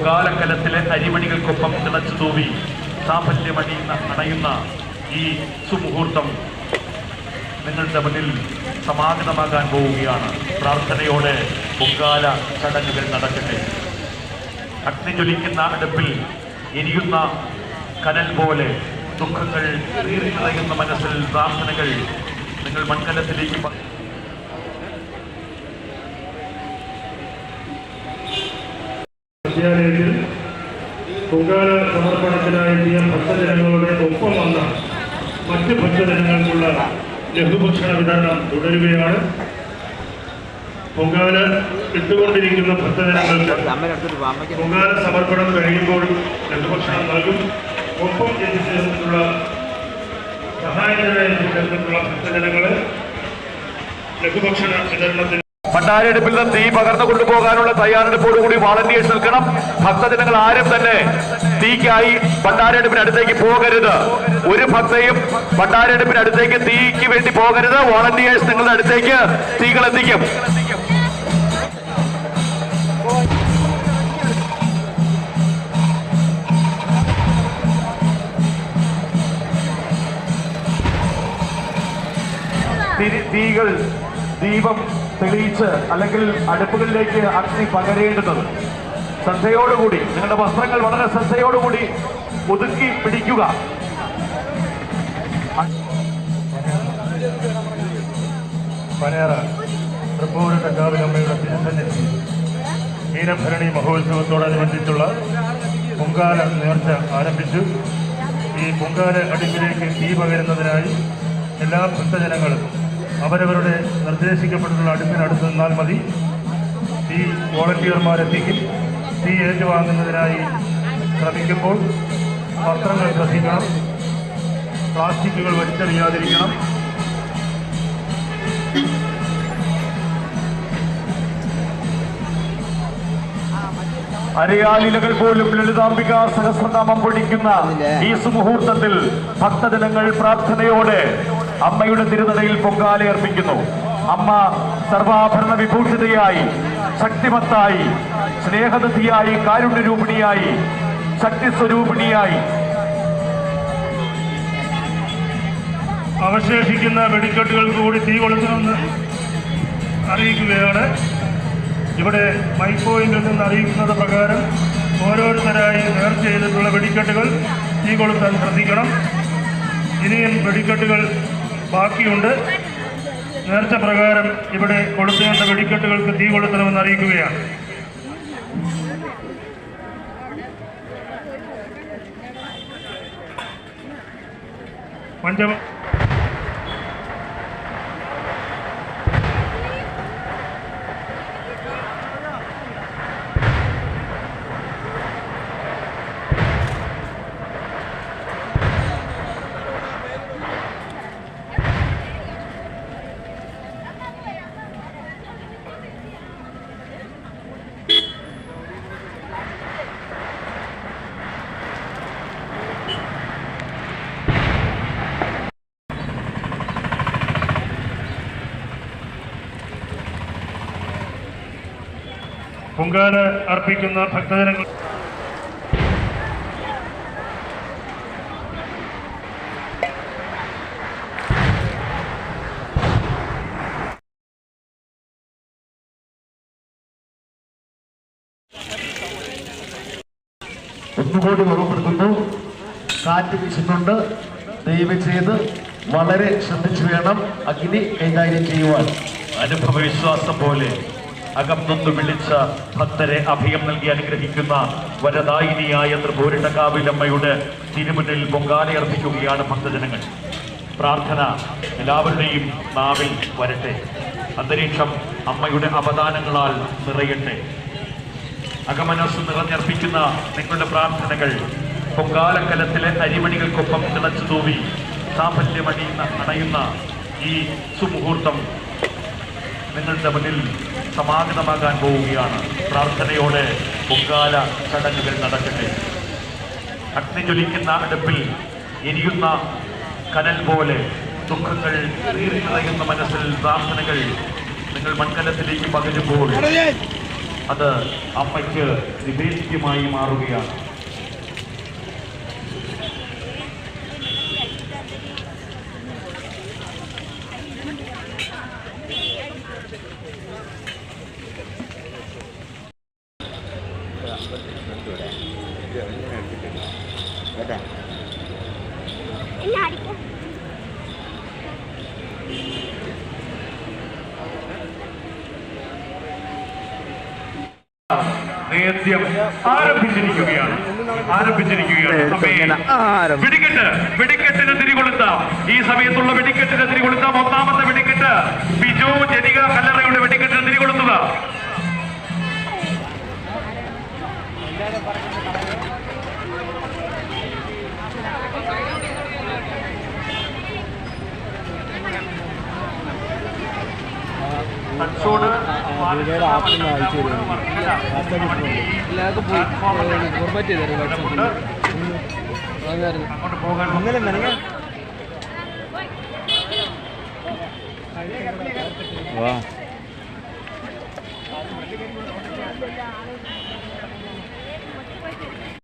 പൊങ്കാലക്കലത്തിലെ അരിമണികൾക്കൊപ്പം തിളച്ചു തൂവി സാഫല്യമണിയുന്ന അണയുന്ന ഈ സുമുഹൂർത്തം നിങ്ങളുടെ മുന്നിൽ സമാഗതമാകാൻ പോവുകയാണ്. പ്രാർത്ഥനയോടെ പൊങ്കാല ചടങ്ങുകൾ നടക്കട്ടെ. അഗ്നി ജ്വലിക്കുന്ന അടുപ്പിൽ എരിയുന്ന കനൽ പോലെ ദുഃഖങ്ങൾ നീറി നിറയുന്ന മനസ്സിൽ പ്രാർത്ഥനകൾ നിങ്ങൾ മൺകലത്തിലേക്ക് വിദ്യാലയത്തിൽ പൊങ്കാല സമർപ്പണത്തിനായെത്തിയ ഭക്തജനങ്ങളുടെ ഒപ്പം വന്ന മറ്റ് ഭക്തജനങ്ങൾക്കുള്ള ലഘുഭക്ഷണ വിതരണം തുടരുകയാണ്. പൊങ്കാല ഇട്ടുകൊണ്ടിരിക്കുന്ന ഭക്തജനങ്ങൾക്ക് പൊങ്കാല സമർപ്പണം കഴിയുമ്പോൾ ലഘുഭക്ഷണം നൽകും. ഒപ്പം എത്തിച്ചേർന്നിട്ടുള്ള സഹായകരായി എത്തിച്ചേർന്നിട്ടുള്ള ഭക്തജനങ്ങളെ ലഘുഭക്ഷണ വിതരണത്തിന് ഭണ്ഡാരടുപ്പിൽ നിന്ന് തീ പകർന്നു കൊണ്ടുപോകാനുള്ള തയ്യാറെടുപ്പോടുകൂടി വാളണ്ടിയേഴ്സ് നിൽക്കണം. ഭക്തജനങ്ങൾ ആരും തന്നെ തീക്കായി ഭണ്ഡാരടുപ്പിനടുത്തേക്ക് പോകരുത്. ഒരു ഭക്തയും ഭണ്ഡാരടുപ്പിനടുത്തേക്ക് തീക്ക് വേണ്ടി പോകരുത്. വാളണ്ടിയേഴ്സ് നിങ്ങളുടെ അടുത്തേക്ക് തീകൾ എത്തിക്കും. തീകൾ ദീപം തെളിയിച്ച് അല്ലെങ്കിൽ അടുപ്പുകളിലേക്ക് അഗ്നി പകരേണ്ടുന്നത്. ശ്രദ്ധയോടുകൂടി നിങ്ങളുടെ വസ്ത്രങ്ങൾ വളരെ ശ്രദ്ധയോടുകൂടി ഒതുക്കി പിടിക്കുക. പനേറ മീനഭരണി മഹോത്സവത്തോടനുബന്ധിച്ചുള്ള പൊങ്കാല നേർച്ച ആരംഭിച്ചു. ഈ പൊങ്കാല അടുപ്പിലേക്ക് തീ പകരുന്നതിനായി എല്ലാ ഭക്തജനങ്ങളും അവരവരുടെ നിർദ്ദേശിക്കപ്പെട്ടുള്ള അടുപ്പിനടുത്ത് നിന്നാൽ മതി. ഈ വോളണ്ടിയർമാരെത്തിക്കും. തീ ഏറ്റുവാങ്ങുന്നതിനായി ശ്രമിക്കുമ്പോൾ പത്രങ്ങൾ ശ്രദ്ധിക്കണം. പ്ലാസ്റ്റിക്കുകൾ വലിച്ചെറിയാതിരിക്കണം. അരയാലിലകൾ പോലും ലളിതാംബിക സഹസ്രനാമം പൊഴിക്കുന്ന ഈ സുമുഹൂർത്തത്തിൽ ഭക്തജനങ്ങൾ പ്രാർത്ഥനയോടെ അമ്മയുടെ തിരുനടയിൽ പൊങ്കാല അർപ്പിക്കുന്നു. അമ്മ സർവാഭരണ വിഭൂഷിതയായി ശക്തിമത്തായി സ്നേഹനിധിയായി കാരുണ്യരൂപിണിയായി ശക്തി സ്വരൂപിണിയായി അവശേഷിക്കുന്ന വെടിക്കെട്ടുകൾക്ക് കൂടി തീ കൊളുത്തണമെന്ന് അറിയിക്കുകയാണ്. ഇവിടെ മൈക്ക് പോയിന്റിൽ നിന്ന് അറിയിക്കുന്നത് പ്രകാരം ഓരോരുത്തരായി നേർച്ച ചെയ്തിട്ടുള്ള വെടിക്കെട്ടുകൾ തീ കൊളുത്താൻ ശ്രദ്ധിക്കണം. ഇനിയും വെടിക്കെട്ടുകൾ ബാക്കിയുണ്ട്. നേർച്ച പ്രകാരം ഇവിടെ കൊടുത്തേണ്ട വെടിക്കെട്ടുകൾക്ക് തീ കൊളുത്തണമെന്ന് അറിയിക്കുകയാണ്. പഞ്ചമ പൊങ്കാല അർപ്പിക്കുന്ന ഭക്തജനങ്ങൾ. ഒന്നുകൂടി ഓർമ്മപ്പെടുത്തുന്നു. കാറ്റ് വീശുന്നുണ്ട്. ദൈവം ചെയ്ത് വളരെ ശ്രദ്ധിച്ചു വേണം അഗ്നി കൈകാര്യം ചെയ്യുവാൻ. അനുഭവ വിശ്വാസം പോലെ അകം വിളിച്ച് ഭക്തരെ അഭയം നൽകി അനുഗ്രഹിക്കുന്ന വരദായിനിയായ ത്രിപൂരിട്ടക്കാവിലമ്മയുടെ തിരുമുന്നിൽ പൊങ്കാലയർപ്പിക്കുകയാണ് ഭക്തജനങ്ങൾ. പ്രാർത്ഥന എല്ലാവരുടെയും നാവിൽ വരട്ടെ. അന്തരീക്ഷം അമ്മയുടെ അവദാനങ്ങളാൽ നിറയട്ടെ. അകമനസ് നിറഞ്ഞർപ്പിക്കുന്ന നിങ്ങളുടെ പ്രാർത്ഥനകൾ പൊങ്കാലക്കലത്തിലെ അരിമണികൾക്കൊപ്പം തിളച്ചു തൂവി സാഫല്യമണിയുന്ന അണയുന്ന ഈ സുമുഹൂർത്തം നിങ്ങളുടെ മുന്നിൽ സമാഗതമാകാൻ പോവുകയാണ്. പ്രാർത്ഥനയോടെ പൊങ്കാല ചടങ്ങുകൾ നടക്കട്ടെ. അഗ്നി ജ്വലിക്കുന്ന അടുപ്പിൽ എരിയുന്ന കനൽ പോലെ ദുഃഖങ്ങൾ നീറി നിറയുന്ന മനസ്സിൽ പ്രാർത്ഥനകൾ നിങ്ങൾ മൺകലത്തിലേക്ക് പകരുമ്പോൾ അത് അമ്മയ്ക്ക് നിവേദ്യമായി മാറുകയാണ്. നേദ്യം ആരംഭിച്ചിരിക്കുകയാണ്. വെടിക്കെട്ട്. വെടിക്കെട്ടിന് തിരികൊളുത്താം. ഈ സമയത്തുള്ള വെടിക്കെട്ടിന് തിരികൊളുത്താം. ഒന്നാമത്തെ വെടിക്കെട്ട്. ബിജു ജനിക കല്ലറയുടെ വെടിക്കെട്ടിന് വീഡിയോയുടെ ആപ്പിൽ അയച്ചു തരുമോ വാട്സാപ്പ് എല്ലാവർക്കും പോയി ഫോർമാറ്റ് ചെയ്തു വാട്സാപ്പിൽ ഇന്നലെ നനങ്ങ വാ